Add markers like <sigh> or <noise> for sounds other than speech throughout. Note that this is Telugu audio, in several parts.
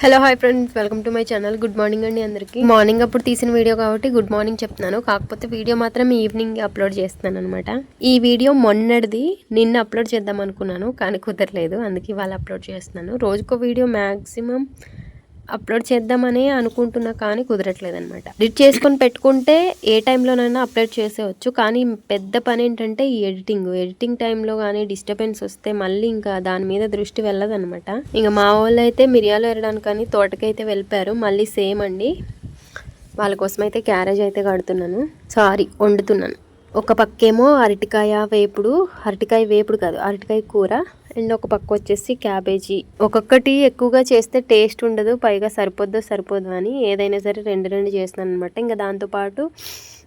Hello hi friends. Welcome to my channel. Good morning అండి అందరికీ. మార్నింగ్ అప్పుడు తీసిన వీడియో కాబట్టి గుడ్ మార్నింగ్ చెప్తున్నాను. కాకపోతే వీడియో మాత్రం ఈవినింగ్ అప్లోడ్ చేస్తున్నాను అనమాట ఈ వీడియో మొన్నటిది నిన్న అప్లోడ్ చేద్దాం అనుకున్నాను కానీ కుదరలేదు. అందుకే ఇవాళ అప్లోడ్ చేస్తున్నాను. రోజుకో వీడియో మ్యాక్సిమం అప్లోడ్ చేద్దామని అనుకుంటున్నా కానీ కుదరట్లేదు అనమాట ఎడిట్ చేసుకొని పెట్టుకుంటే ఏ టైంలోనైనా అప్లోడ్ చేసేవచ్చు. కానీ పెద్ద పని ఏంటంటే ఈ ఎడిటింగ్. ఎడిటింగ్ టైంలో కానీ డిస్టర్బెన్స్ వస్తే మళ్ళీ ఇంకా దాని మీద దృష్టి వెళ్ళదన్నమాట. ఇంకా మా వాళ్ళు అయితే మిరియాలు ఎరడానికని తోటకైతే వెళ్ళిపోయారు. మళ్ళీ సేమ్ అండి. వాళ్ళ కోసం అయితే క్యారేజ్ అయితే కడుతున్నాను. సారీ వండుతున్నాను. ఒక పక్కేమో అరటికాయ వేపుడు అరటికాయ వేపుడు కాదు అరటికాయ కూర. అండ్ ఒక పక్క వచ్చేసి క్యాబేజీ. ఒక్కొక్కటి ఎక్కువగా చేస్తే టేస్ట్ ఉండదు పైగా సరిపోద్దో సరిపోదు అని ఏదైనా సరే రెండు రెండు చేస్తున్నాను అనమాట ఇంకా దాంతోపాటు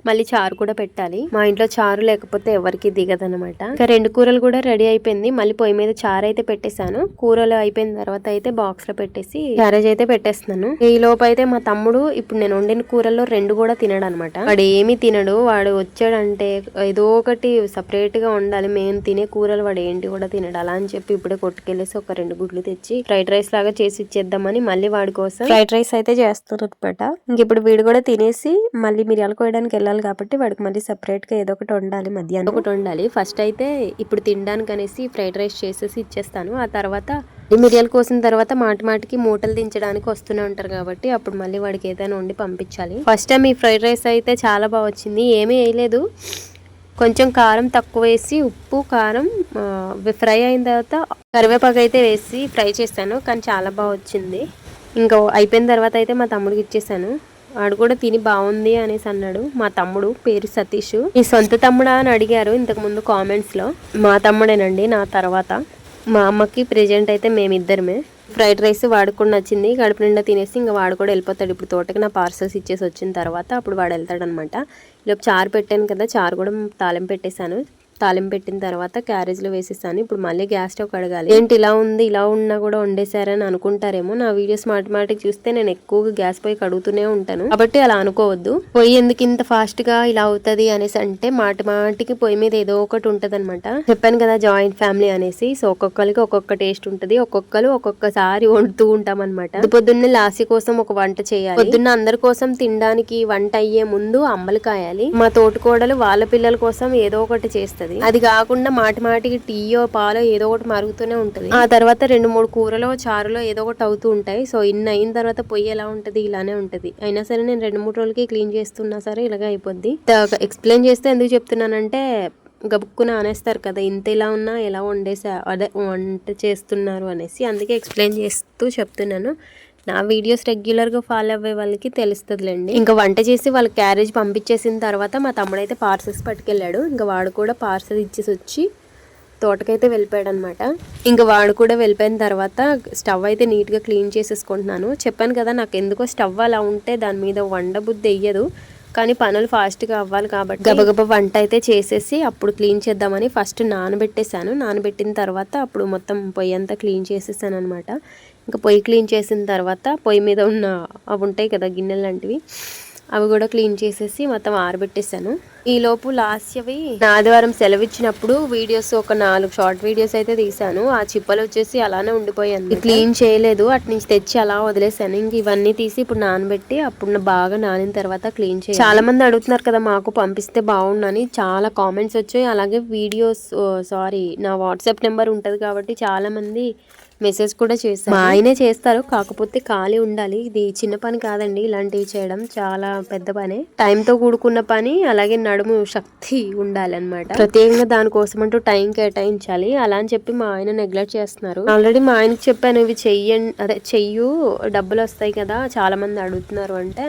మళ్ళీ చారు కూడా పెట్టాలి. మా ఇంట్లో చారు లేకపోతే ఎవరికి దిగదనమాట ఇంకా రెండు కూరలు కూడా రెడీ అయిపోయింది. మళ్ళీ పొయ్యి మీద చారు అయితే పెట్టేశాను. కూరలు అయిపోయిన తర్వాత అయితే బాక్స్లో పెట్టేసి క్యారేజ్ అయితే పెట్టేస్తున్నాను. ఈ లోపు అయితే మా తమ్ముడు ఇప్పుడు నేను వండిన కూరల్లో రెండు కూడా తినడు అనమాట వాడు ఏమి తినడు. వాడు వచ్చాడంటే ఏదో ఒకటి సపరేట్గా ఉండాలి మేము తినే కూరలు వాడు ఏంటి కూడా తినడు. అలా అని చెప్పి ఇప్పుడే కొట్టుకెళ్ళేసి ఒక రెండు గుడ్లు తెచ్చి ఫ్రైడ్ రైస్ లాగా చేసి ఇచ్చేద్దామని మళ్ళీ వాడి కోసం ఫ్రైడ్ రైస్ అయితే చేస్తున్నారు అనమాట ఇంక ఇప్పుడు వీడు కూడా తినేసి మళ్ళీ మిరియాలు కోయడానికి వెళ్ళాలి. కాబట్టి వాడికి మళ్ళీ సపరేట్గా ఏదో ఒకటి వండాలి మధ్యాహ్నం. ఒకటి వండాలి. ఫస్ట్ అయితే ఇప్పుడు తినడానికి అనేసి ఫ్రైడ్ రైస్ చేసేసి ఇచ్చేస్తాను. ఆ తర్వాత ఈ మిరియాలు కోసిన తర్వాత మాటి మాటికి మూటలు దించడానికి వస్తూనే ఉంటారు కాబట్టి అప్పుడు మళ్ళీ వాడికి ఏదైనా వండి పంపించాలి. ఫస్ట్ టైం ఈ ఫ్రైడ్ రైస్ అయితే చాలా బాగా వచ్చింది. ఏమీ వేయలేదు. కొంచెం కారం తక్కువ వేసి ఉప్పు కారం ఫ్రై అయిన తర్వాత కరివేపాకు అయితే వేసి ఫ్రై చేశాను. కానీ చాలా బాగా వచ్చింది. ఇంకా అయిపోయిన తర్వాత అయితే మా తమ్ముడికి ఇచ్చేసాను. వాడు కూడా తిని బాగుంది అనేసి అన్నాడు. మా తమ్ముడు పేరు సతీష్. ఈ సొంత తమ్ముడా అని అడిగారు ఇంతకు ముందు మా తమ్ముడేనండి నా తర్వాత. మా అమ్మకి ప్రెజెంట్ అయితే మేమిద్దరమే. ఫ్రైడ్ రైస్ వాడికి నచ్చింది కడుపు నిండా తినేసి ఇంకా వాడు కూడా వెళ్ళిపోతాడు. ఇప్పుడు తోటకి నా పార్సల్స్ ఇచ్చేసి వచ్చిన తర్వాత అప్పుడు వాడు వెళ్తాడనమాట. ఇలా చారు పెట్టాను కదా చారు కూడా తాళం పెట్టేశాను. తాలింపు పెట్టిన తర్వాత క్యారేజ్లో వేసేసాను ఇప్పుడు మళ్ళీ గ్యాస్ స్టవ్ కడగాలి. ఏంటి ఇలా ఉంది ఇలా ఉన్నా కూడా వండేశారని అనుకుంటారేమో. నా వీడియోస్ మాటి మాటికి చూస్తే నేను ఎక్కువగా గ్యాస్ పొయ్యి కడుగుతూనే ఉంటాను. కాబట్టి అలా అనుకోవద్దు. పొయ్యి ఎందుకు ఇంత ఫాస్ట్గా ఇలా అవుతుంది అనేసి అంటే మాటి మాటికి పొయ్యి మీద ఏదో ఒకటి ఉంటది చెప్పాను కదా జాయింట్ ఫ్యామిలీ అనేసి. సో ఒక్కొక్కరికి ఒక్కొక్క టేస్ట్ ఉంటుంది. ఒక్కొక్కరు ఒక్కొక్కసారి వండుతూ ఉంటాం అనమాట పొద్దున్నే లాసి కోసం ఒక వంట చేయాలి. పొద్దున్న అందరి కోసం తినడానికి వంట అయ్యే ముందు అమ్మలు కాయాలి. మా తోటికోడలు వాళ్ళ పిల్లల కోసం ఏదో ఒకటి చేస్తుంది. అది కాకుండా మాటి మాటికి టీయో పాలో ఏదో ఒకటి మరుగుతూనే ఉంటది. ఆ తర్వాత రెండు మూడు కూరలో చారులో ఏదో ఒకటి అవుతూ ఉంటాయి. సో ఇన్ని అయిన తర్వాత పొయ్యి ఎలా ఉంటది ఇలానే ఉంటది. అయినా సరే నేను రెండు మూడు రోజులకి క్లీన్ చేస్తున్నా సరే ఇలాగే అయిపోద్ది. ఎక్స్ప్లెయిన్ చేస్తే ఎందుకు చెప్తున్నానంటే గబుక్కున అనేస్తారు కదా ఇంత ఇలా ఉన్నా ఎలా వండేసా అదే వంట చేస్తున్నారు అనేసి అందుకే ఎక్స్ప్లెయిన్ చేస్తూ చెప్తున్నాను. నా వీడియోస్ రెగ్యులర్గా ఫాలో అవ్వే వాళ్ళకి తెలుస్తుందిలేండి. ఇంకా వంట చేసి వాళ్ళ క్యారేజ్ పంపించేసిన తర్వాత మా తమ్ముడు అయితే పార్సల్స్ పట్టుకెళ్ళాడు. ఇంకా వాడు కూడా పార్సల్ ఇచ్చేసి వచ్చి తోటకైతే వెళ్ళిపోయాడు అనమాట ఇంకా వాడు కూడా వెళ్ళిపోయిన తర్వాత స్టవ్ అయితే నీట్గా క్లీన్ చేసేసుకుంటున్నాను. చెప్పాను కదా నాకు ఎందుకో స్టవ్ అలా ఉంటే దాని మీద వండబుద్ధి వెయ్యదు కానీ పనులు ఫాస్ట్గా అవ్వాలి కాబట్టి గబగబ వంట అయితే చేసేసి అప్పుడు క్లీన్ చేద్దామని ఫస్ట్ నానబెట్టేశాను. నానబెట్టిన తర్వాత అప్పుడు మొత్తం పొయ్యి అంతా క్లీన్ చేసేసాను అనమాట ఇంకా పొయ్యి క్లీన్ చేసిన తర్వాత పొయ్యి మీద ఉన్న అవి ఉంటాయి కదా గిన్నెలు లాంటివి అవి కూడా క్లీన్ చేసేసి మొత్తం ఆరబెట్టేశాను. ఈ లోపు లాస్యవి నా ఆదివారం సెలవు ఇచ్చినప్పుడు వీడియోస్ ఒక నాలుగు షార్ట్ వీడియోస్ అయితే తీసాను ఆ చిప్పలు వచ్చేసి అలానే ఉండిపోయాను క్లీన్ చేయలేదు. అటు నుంచి తెచ్చి అలా వదిలేసాను ఇంక ఇవన్నీ తీసి ఇప్పుడు నానబెట్టి అప్పుడు బాగా నానిన తర్వాత క్లీన్ చేయాలి. చాలా మంది అడుగుతున్నారు కదా మాకు పంపిస్తే బాగుండని. చాలా కామెంట్స్ వచ్చాయి. అలాగే వీడియోస్ సారీ నా వాట్సాప్ నెంబర్ ఉంటది కాబట్టి చాలా మంది మెసేజ్ కూడా చేస్తారు మా ఆయనే చేస్తారు. కాకపోతే ఖాళీ ఉండాలి. ఇది చిన్న పని కాదండి. ఇలాంటివి చేయడం చాలా పెద్ద పని. టైంతో కూడుకున్న పని అలాగే నడుము శక్తి ఉండాలి అనమాట ప్రత్యేకంగా దానికోసం అంటూ టైం కేటాయించాలి. అలా అని చెప్పి మా ఆయన నెగ్లెక్ట్ చేస్తున్నారు. ఆల్రెడీ మా ఆయనకి చెప్పాను ఇవి చెయ్యండి అదే చెయ్యు. డబ్బులు వస్తాయి కదా. చాలా మంది అడుగుతున్నారు అంటే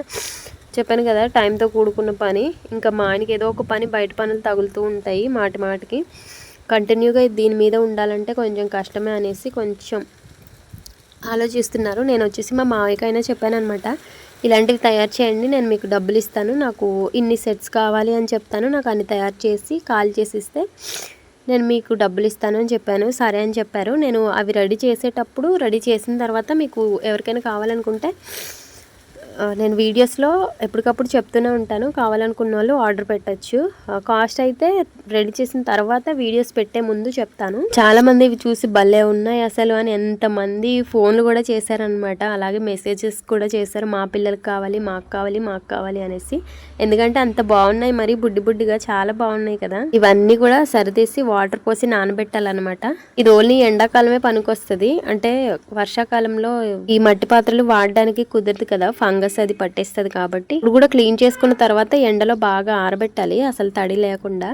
చెప్పాను కదా టైంతో కూడుకున్న పని. ఇంకా మా ఆయనకి ఏదో ఒక పని బయట పనులు తగులుతూ ఉంటాయి మాటి మాటికి. కంటిన్యూగా దీని మీద ఉండాలంటే కొంచెం కష్టమే అనేసి కొంచెం ఆలోచిస్తున్నారు. నేను వచ్చేసి మా మావయ్యకైనా చెప్పాను అనమాట ఇలాంటివి తయారు చేయండి నేను మీకు డబ్బులు ఇస్తాను నాకు ఇన్ని సెట్స్ కావాలి అని చెప్తాను నాకు అన్ని తయారు చేసి కాల్ చేసి ఇస్తే నేను మీకు డబ్బులు ఇస్తాను అని చెప్పాను. సరే అని చెప్పారు. నేను అవి రెడీ చేసేటప్పుడు రెడీ చేసిన తర్వాత మీకు ఎవరికైనా కావాలనుకుంటే నేను వీడియోస్లో ఎప్పటికప్పుడు చెప్తూనే ఉంటాను. కావాలనుకున్న వాళ్ళు ఆర్డర్ పెట్టచ్చు. కాస్ట్ అయితే రెడీ చేసిన తర్వాత వీడియోస్ పెట్టే ముందు చెప్తాను. చాలా మంది ఇవి చూసి భలే ఉన్నాయి అసలు అని ఎంతమంది ఫోన్లు కూడా చేశారనమాట అలాగే మెసేజెస్ కూడా చేశారు. మా పిల్లలకు కావాలి మాకు కావాలి మాకు కావాలి అనేసి. ఎందుకంటే అంత బాగున్నాయి. మరి బుడ్డి బుడ్డిగా చాలా బాగున్నాయి కదా. ఇవన్నీ కూడా సరిదేసి వాటర్ పోసి నానబెట్టాలన్నమాట. ఇది ఓన్లీ ఎండాకాలమే పనికొస్తుంది. అంటే వర్షాకాలంలో ఈ మట్టి పాత్రలు వాడడానికి కుదరదు కదా. ఫంగస్ అది పట్టేస్తుంది కాబట్టి. ఇప్పుడు కూడా క్లీన్ చేసుకున్న తర్వాత ఎండలో బాగా ఆరబెట్టాలి అసలు తడి లేకుండా.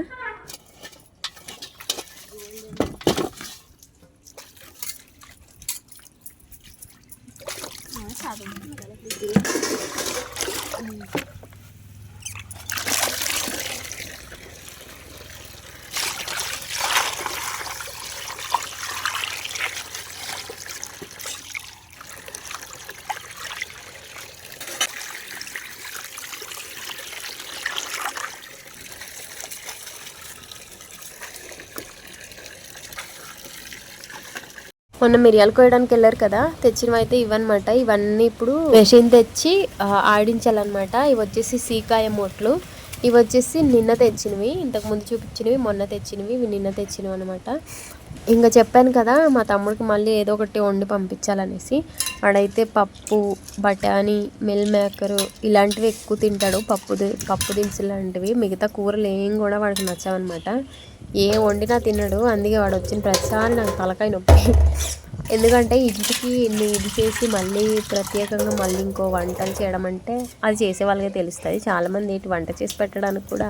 మొన్న మిరియాలు కోయడానికి వెళ్ళారు కదా తెచ్చినవి అయితే ఇవన్నమాట ఇవన్నీ ఇప్పుడు మెషిన్ తెచ్చి ఆడించాలన్నమాట. ఇవి వచ్చేసి సీకాయ మొట్లు. ఇవి వచ్చేసి నిన్న తెచ్చినవి ఇంతకు ముందు చూపించినవి మొన్న తెచ్చినవి ఇవి నిన్న తెచ్చినవి అనమాట ఇంకా చెప్పాను కదా మా తమ్ముడికి మళ్ళీ ఏదో ఒకటి వండి పంపించాలనేసి. వాడైతే పప్పు బఠానీ మిల్ మేకరు ఇలాంటివి ఎక్కువ తింటాడు. పప్పు ది- పప్పు దినుసులు లాంటివి. మిగతా కూరలు ఏం కూడా వాడికి నచ్చావన్నమాట. ఏ వండినా తినడు. అందుకే వాడు వచ్చిన ప్రతిసారి నాకు తలకాయ నొప్పి. ఎందుకంటే ఇంటికి ఇన్ని ఇది చేసి మళ్ళీ ప్రత్యేకంగా మళ్ళీ ఇంకో వంటలు చేయడం అంటే అది చేసే వాళ్ళకే తెలుస్తుంది. చాలామంది ఇటు వంట చేసి పెట్టడానికి కూడా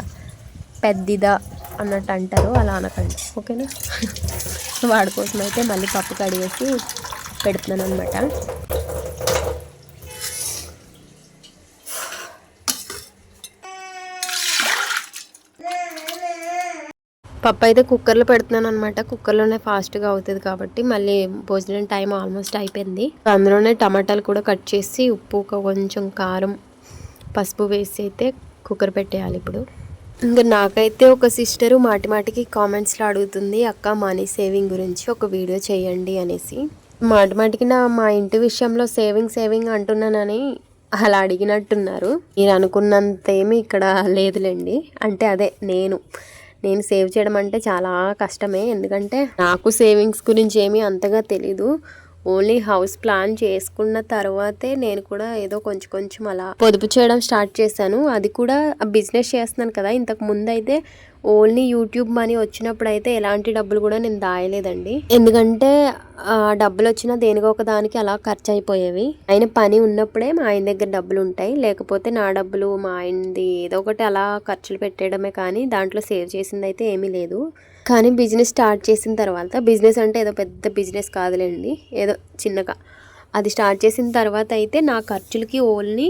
పెద్దదా అన్నట్టు అంటారు అలా అనకండి. ఓకేనా? <laughs> వాడి కోసం అయితే మళ్ళీ పప్పు కడిగేసి పెడుతున్నాను అనమాట పప్పు అయితే కుక్కర్లో పెడుతున్నాను అనమాట కుక్కర్లోనే ఫాస్ట్గా అవుతుంది కాబట్టి మళ్ళీ భోజనం టైం ఆల్మోస్ట్ అయిపోయింది. అందులోనే టమాటాలు కూడా కట్ చేసి ఉప్పు ఒక కొంచెం కారం పసుపు వేసి అయితే కుక్కర్ పెట్టేయాలి ఇప్పుడు. ఇంకా నాకైతే ఒక సిస్టరు మాటి మాటికి కామెంట్స్లో అడుగుతుంది అక్క మనీ సేవింగ్ గురించి ఒక వీడియో చేయండి అనేసి. మాటి మాటికి నా మా ఇంటి విషయంలో సేవింగ్ సేవింగ్ అంటున్నానని అలా అడిగినట్టున్నారు. మీరు అనుకున్నంత ఏమీ ఇక్కడ లేదులేండి. అంటే అదే నేను. నేను సేవ్ చేయడం అంటే చాలా కష్టమే. ఎందుకంటే నాకు సేవింగ్స్ గురించి ఏమీ అంతగా తెలీదు. ఓన్లీ హౌస్ ప్లాన్ చేసుకున్న తర్వాతే నేను కూడా ఏదో కొంచెం కొంచెం అలా పొదుపు చేయడం స్టార్ట్ చేశాను. అది కూడా బిజినెస్ చేస్తున్నాను కదా. ఇంతకు ముందు అయితే ఓన్లీ యూట్యూబ్ మనీ వచ్చినప్పుడు అయితే ఎలాంటి డబ్బులు కూడా నేను దాయలేదండి. ఎందుకంటే ఆ డబ్బులు వచ్చినా దేనికో ఒక దానికి అలా ఖర్చు అయిపోయేవి ఆయన పని ఉన్నప్పుడే మా ఆయన దగ్గర డబ్బులు ఉంటాయి లేకపోతే నా డబ్బులు మా ఆయనది ఏదో ఒకటి అలా ఖర్చులు పెట్టేయడమే కానీ దాంట్లో సేవ్ చేసింది అయితే ఏమీ లేదు. కానీ బిజినెస్ స్టార్ట్ చేసిన తర్వాత బిజినెస్ అంటే ఏదో పెద్ద బిజినెస్ కాదులేండి ఏదో చిన్నగా. అది స్టార్ట్ చేసిన తర్వాత అయితే నా ఖర్చులకి ఓన్లీ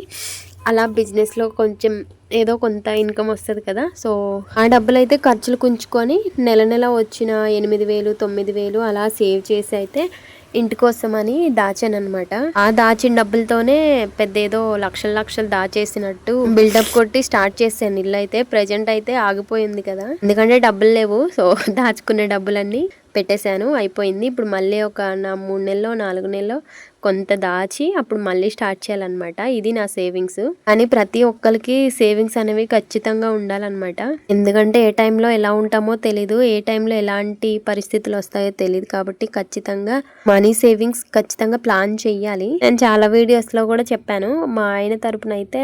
అలా బిజినెస్లో కొంచెం ఏదో కొంత ఇన్కమ్ వస్తుంది కదా. సో ఆ డబ్బులు అయితే ఖర్చులు కుంచుకొని నెల నెల వచ్చిన ఎనిమిది వేలు తొమ్మిది వేలు అలా సేవ్ చేసి అయితే ఇంటి అని దాచాను అనమాట ఆ దాచిన డబ్బులతోనే పెద్ద ఏదో లక్షల లక్షలు దాచేసినట్టు బిల్డప్ కొట్టి స్టార్ట్ చేశాను. ఇల్లు అయితే ప్రజెంట్ అయితే ఆగిపోయింది కదా. ఎందుకంటే డబ్బులు లేవు. సో <laughs> దాచుకునే డబ్బులన్నీ పెట్టేశాను అయిపోయింది. ఇప్పుడు మళ్ళీ ఒక నా మూడు నెలలో నాలుగు నెలలో కొంత దాచి అప్పుడు మళ్ళీ స్టార్ట్ చేయాలన్నమాట. ఇది నా సేవింగ్స్. కానీ ప్రతి ఒక్కరికి సేవింగ్స్ అనేవి ఖచ్చితంగా ఉండాలన్నమాట. ఎందుకంటే ఏ టైంలో ఎలా ఉంటామో తెలీదు. ఏ టైంలో ఎలాంటి పరిస్థితులు వస్తాయో తెలియదు కాబట్టి ఖచ్చితంగా మనీ సేవింగ్స్ ఖచ్చితంగా ప్లాన్ చెయ్యాలి నేను చాలా వీడియోస్లో కూడా చెప్పాను. మా ఆయన తరపున అయితే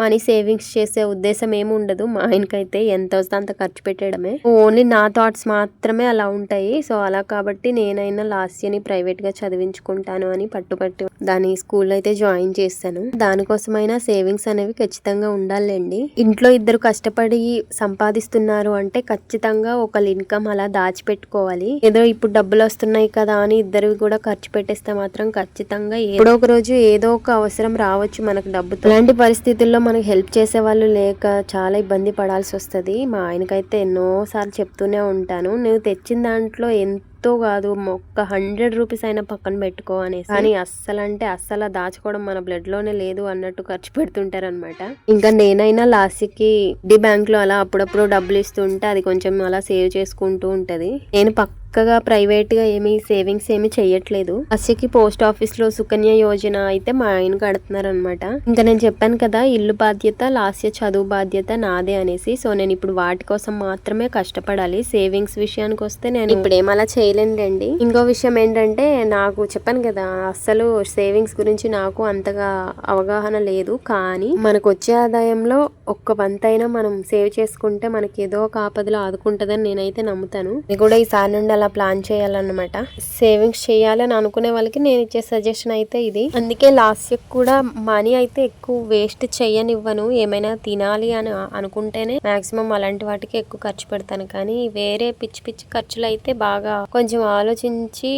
మనీ సేవింగ్స్ చేసే ఉద్దేశం ఏమి ఉండదు. మా ఆయనకైతే ఎంత వస్తే అంత ఖర్చు పెట్టడమే. ఓన్లీ నా థాట్స్ మాత్రమే అలా ఉంటాయి. సో అలా కాబట్టి నేనైనా లాస్ట్ ఇయర్ని ప్రైవేట్గా చదివించుకుంటాను అని పట్టుపట్టి దాని స్కూల్ అయితే జాయిన్ చేస్తాను దానికోసమైనా సేవింగ్స్ అనేవి ఖచ్చితంగా ఉండాలండి. ఇంట్లో ఇద్దరు కష్టపడి సంపాదిస్తున్నారు అంటే ఖచ్చితంగా ఒకళ్ళ ఇన్కమ్ అలా దాచిపెట్టుకోవాలి. ఏదో ఇప్పుడు డబ్బులు వస్తున్నాయి కదా అని ఇద్దరు కూడా ఖర్చు పెట్టేస్తే మాత్రం ఖచ్చితంగా ఏదో ఒక రోజు ఏదో ఒక అవసరం రావచ్చు మనకు డబ్బుతో. అలాంటి పరిస్థితుల్లో మనకు హెల్ప్ చేసే వాళ్ళు లేక చాలా ఇబ్బంది పడాల్సి వస్తుంది. మా ఆయనకైతే ఎన్నోసార్లు చెప్తూనే ఉంటాను. నువ్వు తెచ్చిన దాంట్లో ఎంత ఎంతో కాదు ఒక్క హండ్రెడ్ రూపీస్ అయినా పక్కన పెట్టుకో అనేసి. కానీ అస్సలు అంటే అస్సలు దాచుకోవడం మన బ్లడ్లోనే లేదు అన్నట్టు ఖర్చు పెడుతుంటారు అనమాట ఇంకా నేనైనా లాస్ట్కి డి బ్యాంక్లో అలా అప్పుడప్పుడు డబ్బులు ఇస్తుంటే అది కొంచెం అలా సేవ్ చేసుకుంటూ ఉంటది. నేను పక్కగా ప్రైవేట్గా ఏమీ సేవింగ్స్ ఏమీ చెయ్యట్లేదు. అస్యకి పోస్ట్ ఆఫీస్లో సుకన్య యోజన అయితే మా ఆయన కడుతున్నారు అనమాట ఇంకా నేను చెప్పాను కదా ఇల్లు బాధ్యత లాస్య చదువు బాధ్యత నాదే అనేసి. సో నేను ఇప్పుడు వాటి కోసం మాత్రమే కష్టపడాలి. సేవింగ్స్ విషయానికి వస్తే నేను ఇప్పుడు ఏమలా చేయ చేయలేనులేండి ఇంకో విషయం ఏంటంటే నాకు చెప్పాను కదా అస్సలు సేవింగ్స్ గురించి నాకు అంతగా అవగాహన లేదు. కానీ మనకు వచ్చే ఆదాయంలో ఒక్క వంతైనా మనం సేవ్ చేసుకుంటే మనకి ఏదో ఒక ఆపదలో ఆదుకుంటదని నేనైతే నమ్ముతాను. ఇది కూడా ఈసారి నుండి అలా ప్లాన్ చేయాలన్నమాట. సేవింగ్స్ చేయాలని అనుకునే వాళ్ళకి నేను ఇచ్చే సజెషన్ అయితే ఇది. అందుకే లాస్ట్ ఇయర్ కూడా మనీ అయితే ఎక్కువ వేస్ట్ చేయనివ్వను. ఏమైనా తినాలి అని అనుకుంటేనే మాక్సిమం అలాంటి వాటికి ఎక్కువ ఖర్చు పెడతాను. కానీ వేరే పిచ్చి పిచ్చి ఖర్చులు అయితే బాగా కొంచెం ఆలోచించి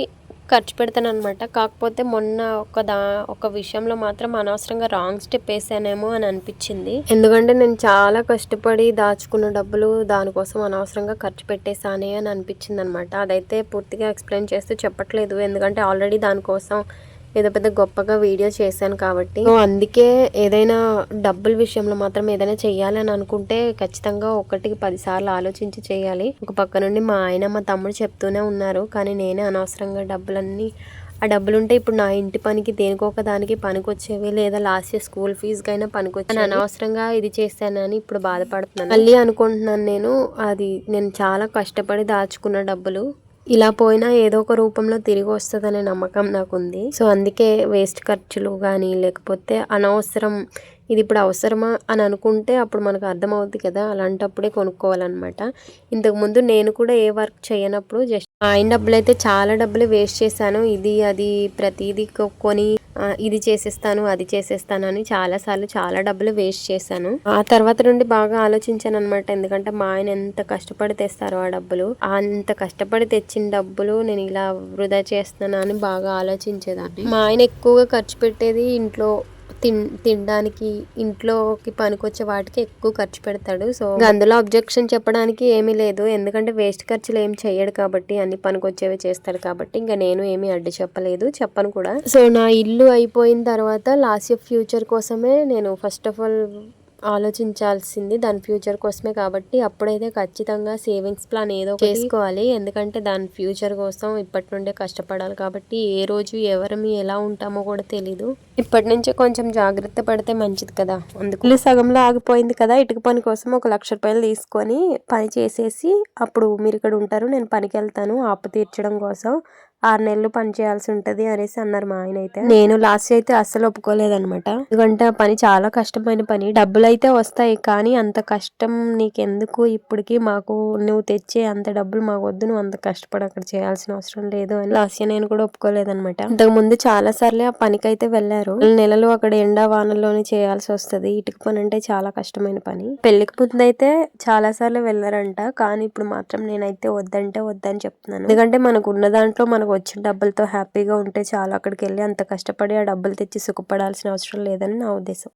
ఖర్చు పెడతాను అనమాట కాకపోతే మొన్న ఒక దా ఒక విషయంలో మాత్రం అనవసరంగా రాంగ్ స్టెప్ వేసానేమో అని అనిపించింది. ఎందుకంటే నేను చాలా కష్టపడి దాచుకున్న డబ్బులు దానికోసం అనవసరంగా ఖర్చు పెట్టేశానే అని అనిపించింది అనమాట అదైతే పూర్తిగా ఎక్స్ప్లెయిన్ చేస్తూ చెప్పట్లేదు. ఎందుకంటే ఆల్రెడీ దానికోసం ఏదో పెద్ద గొప్పగా వీడియో చేశాను కాబట్టి. అందుకే ఏదైనా డబ్బుల విషయంలో మాత్రం ఏదైనా చెయ్యాలని అనుకుంటే ఖచ్చితంగా ఒకటికి పది సార్లు ఆలోచించి చేయాలి. ఒక పక్క నుండి మా ఆయన మా తమ్ముడు చెప్తూనే ఉన్నారు. కానీ నేనే అనవసరంగా డబ్బులన్నీ ఆ డబ్బులు ఉంటే ఇప్పుడు నా ఇంటి పనికి దేనికో ఒక దానికి పనికొచ్చేవి లేదా లాస్ట్ ఇయర్ స్కూల్ ఫీజుకి అయినా పనికొచ్చేవి అనవసరంగా ఇది చేశానని ఇప్పుడు బాధపడుతున్నాను. మళ్ళీ అనుకుంటున్నాను నేను అది నేను చాలా కష్టపడి దాచుకున్న డబ్బులు. ఇలా పోయినా ఏదో ఒక రూపంలో తిరిగి వస్తుందనే నమ్మకం నాకు ఉంది సో అందుకే వేస్ట్ ఖర్చులు కానీ లేకపోతే అనవసరం ఇది ఇప్పుడు అవసరమా అని అనుకుంటే అప్పుడు మనకు అర్థమవుద్ది కదా అలాంటప్పుడే కొనుక్కోవాలన్నమాట. ఇంతకుముందు నేను కూడా ఏ వర్క్ చేయనప్పుడు జస్ట్ ఆయన డబ్బులు అయితే చాలా డబ్బులు వేస్ట్ చేశాను. ఇది అది ప్రతిదీ కొని ఇది చేసేస్తాను అది చేసేస్తాను అని చాలాసార్లు చాలా డబ్బులు వేస్ట్ చేశాను. ఆ తర్వాత నుండి బాగా ఆలోచించాను అనమాట ఎందుకంటే మా ఆయన ఎంత కష్టపడి తెస్తారో ఆ డబ్బులు. అంత కష్టపడి తెచ్చిన డబ్బులు నేను ఇలా వృధా చేస్తున్నాను అని బాగా ఆలోచించేదాన్ని. మా ఆయన ఎక్కువగా ఖర్చు పెట్టేది ఇంట్లో తిన్ తినడానికి ఇంట్లోకి పనికొచ్చే వాటికి ఎక్కువ ఖర్చు పెడతాడు. సో అందులో అబ్జెక్షన్ చెప్పడానికి ఏమీ లేదు. ఎందుకంటే వేస్ట్ ఖర్చులు ఏం చేయడు కాబట్టి అన్ని పనికొచ్చేవి చేస్తాడు కాబట్టి ఇంకా నేను ఏమీ అడ్డు చెప్పలేదు. చెప్పను కూడా. సో నా ఇల్లు అయిపోయిన తర్వాత లాస్ట్ ఫ్యూచర్ కోసమే నేను ఫస్ట్ ఆఫ్ ఆల్ ఆలోచించాల్సింది దాని ఫ్యూచర్ కోసమే కాబట్టి అప్పుడైతే ఖచ్చితంగా సేవింగ్స్ ప్లాన్ ఏదో చేసుకోవాలి. ఎందుకంటే దాని ఫ్యూచర్ కోసం ఇప్పటి నుండే కష్టపడాలి కాబట్టి ఏ రోజు ఎవరమి ఎలా ఉంటామో కూడా తెలీదు. ఇప్పటి నుంచే కొంచెం జాగ్రత్త పడితే మంచిది కదా. అందుకు సగంలో ఆగిపోయింది కదా. ఇటుక పని కోసం ఒక లక్ష రూపాయలు తీసుకొని పని చేసేసి అప్పుడు మీరు ఇక్కడ ఉంటారు నేను పనికి వెళ్తాను అప్పు తీర్చడం కోసం ఆరు నెలలు పని చేయాల్సి ఉంటది అనేసి అన్నారు మా ఆయన అయితే. నేను లాస్ట్ అయితే అస్సలు ఒప్పుకోలేదనమాట ఎందుకంటే ఆ పని చాలా కష్టమైన పని. డబ్బులు అయితే వస్తాయి కానీ అంత కష్టం నీకెందుకు? ఇప్పటికి మాకు నువ్వు తెచ్చే అంత డబ్బులు మాకు వద్దు నువ్వు అంత కష్టపడి అక్కడ చేయాల్సిన అవసరం లేదు అని లాస్ట్ నేను కూడా ఒప్పుకోలేదనమాట ఇంతకు ముందు చాలా సార్లు ఆ పనికి అయితే వెళ్ళారు నెలలు అక్కడ ఎండా వానల్లోనే చేయాల్సి వస్తుంది. ఇటుక పని అంటే చాలా కష్టమైన పని. పెళ్ళికి ముందు అయితే చాలా సార్లు వెళ్ళారంట. కానీ ఇప్పుడు మాత్రం నేనైతే వద్దంటే వద్దని చెప్తున్నాను. ఎందుకంటే మనకు ఉన్న దాంట్లో మనకు వచ్చిన డబ్బులతో హ్యాపీగా ఉంటే చాలా. అక్కడికి వెళ్ళి అంత కష్టపడి ఆ డబ్బులు తెచ్చి సుఖపడాల్సిన అవసరం లేదని నా ఉద్దేశం.